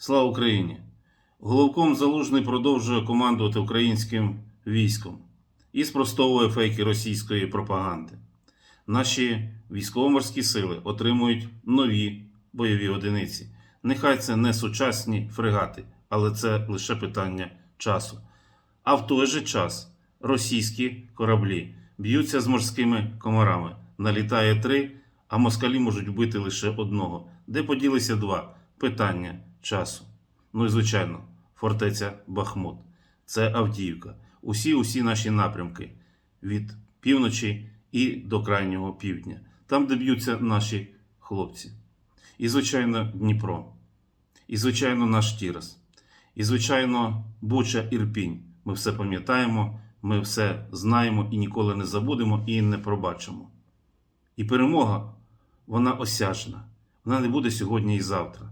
Слава Україні! Головком Залужний продовжує командувати українським військом і спростовує фейки російської пропаганди. Наші військово-морські сили отримують нові бойові одиниці. Нехай це не сучасні фрегати, але це лише питання часу. А в той же час російські кораблі б'ються з морськими комарами. Налітає три, а москалі можуть вбити лише одного. Де поділися два? Питання часу. Ну і звичайно, фортеця Бахмут. Це Авдіївка. Усі усі наші напрямки від півночі і до крайнього півдня, там, де б'ються наші хлопці. І, звичайно, Дніпро. І, звичайно, наш Тірас. І, звичайно, Буча Ірпінь. Ми все пам'ятаємо, ми все знаємо і ніколи не забудемо і не пробачимо. І перемога, вона осяжна. Вона не буде сьогодні і завтра.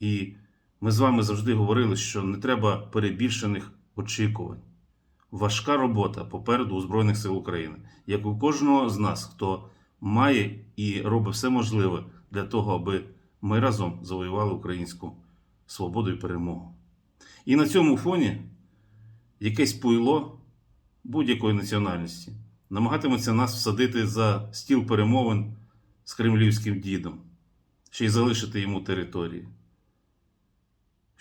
І ми з вами завжди говорили, що не треба перебільшених очікувань. Важка робота попереду у Збройних сил України, як у кожного з нас, хто має і робить все можливе для того, аби ми разом завоювали українську свободу і перемогу. І на цьому фоні якесь пуйло будь-якої національності намагатиметься нас всадити за стіл перемовин з кремлівським дідом, ще й залишити йому території.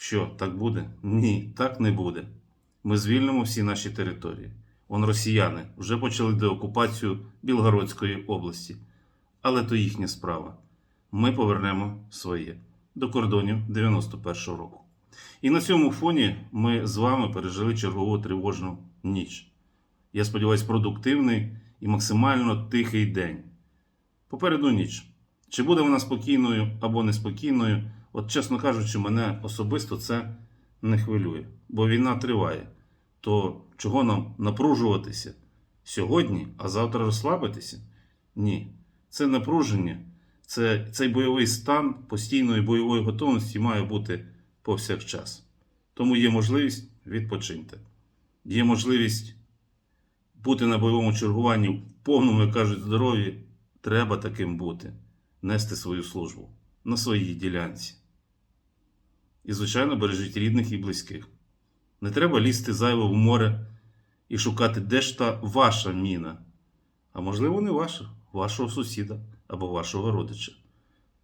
Що, так буде? Ні, так не буде. Ми звільнимо всі наші території. Он росіяни вже почали деокупацію Білгородської області. Але то їхня справа. Ми повернемо своє до кордонів 91-го року. І на цьому фоні ми з вами пережили чергову тривожну ніч. Я сподіваюся, продуктивний і максимально тихий день. Попереду ніч. Чи буде вона спокійною або неспокійною? От, чесно кажучи, мене особисто це не хвилює, бо війна триває. То чого нам напружуватися сьогодні, а завтра розслабитися? Ні. Це напруження, це, цей бойовий стан постійної бойової готовності має бути повсякчас. Тому є можливість відпочиньте. Є можливість бути на бойовому чергуванні в повному, як кажуть, здоров'ї. Треба таким бути, нести свою службу на своїй ділянці. І, звичайно, бережіть рідних і близьких. Не треба лізти зайво в море і шукати, де ж та ваша міна. А можливо, не ваша, вашого сусіда або вашого родича.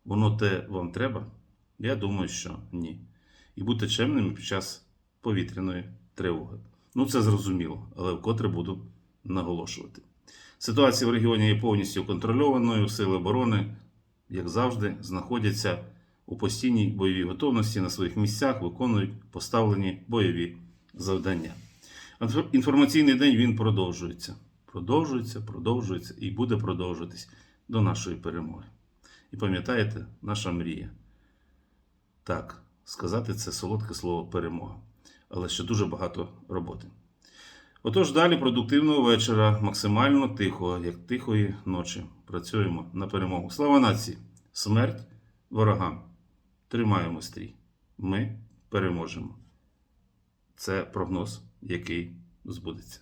Воно те вам треба? Я думаю, що ні. І бути чемними під час повітряної тривоги. Ну, це зрозуміло, але вкотре буду наголошувати. Ситуація в регіоні є повністю контрольованою. Сили оборони, як завжди, знаходяться у постійній бойовій готовності на своїх місцях, виконують поставлені бойові завдання. Інформаційний день він продовжується. Продовжується, продовжується і буде продовжуватись до нашої перемоги. І пам'ятаєте, наша мрія. Так, сказати це солодке слово перемога, але ще дуже багато роботи. Отож, далі продуктивного вечора, максимально тихого, як тихої ночі. Працюємо на перемогу. Слава нації! Смерть ворогам! Тримаємо стрій. Ми переможемо. Це прогноз, який збудеться.